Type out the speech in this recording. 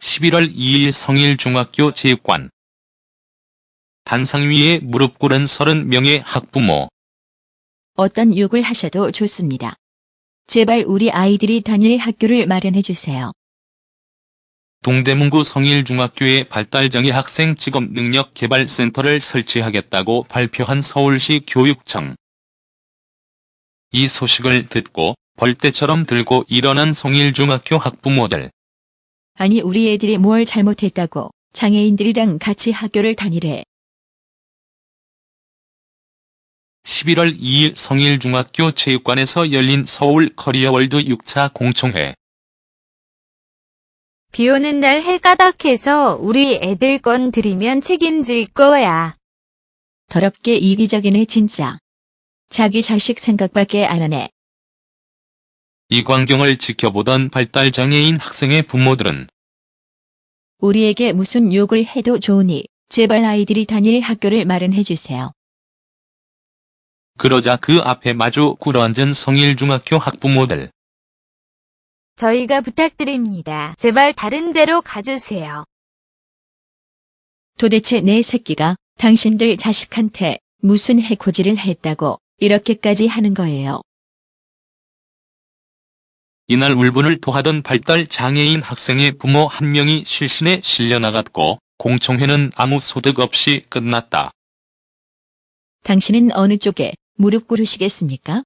(11월 2일) 성일 중학교 체육관 단상 위에 무릎 꿇은 30명의 학부모 어떤 욕을 하셔도 좋습니다. 제발 우리 아이들이 다닐 학교를 마련해 주세요. 동대문구 성일중학교에 발달장애 학생 직업능력개발센터를 설치하겠다고 발표한 서울시 교육청. 이 소식을 듣고 벌떼처럼 들고 일어난 성일중학교 학부모들. 아니 우리 애들이 뭘 잘못했다고 장애인들이랑 같이 학교를 다니래. 11월 2일 성일중학교 체육관에서 열린 서울 커리어월드 6차 공청회. 비 오는 날 해가닥해서 우리 애들 건 드리면 책임질 거야. 더럽게 이기적이네 진짜. 자기 자식 생각밖에 안 하네. 이 광경을 지켜보던 발달장애인 학생의 부모들은 우리에게 무슨 욕을 해도 좋으니 제발 아이들이 다닐 학교를 마련해 주세요. 그러자 그 앞에 마주 꿇어앉은 성일중학교 학부모들. 저희가 부탁드립니다. 제발 다른 데로 가주세요. 도대체 내 새끼가 당신들 자식한테 무슨 해코지를 했다고 이렇게까지 하는 거예요. 이날 울분을 토하던 발달 장애인 학생의 부모 한 명이 실신에 실려 나갔고 공청회는 아무 소득 없이 끝났다. 당신은 어느 쪽에 무릎 꿇으시겠습니까?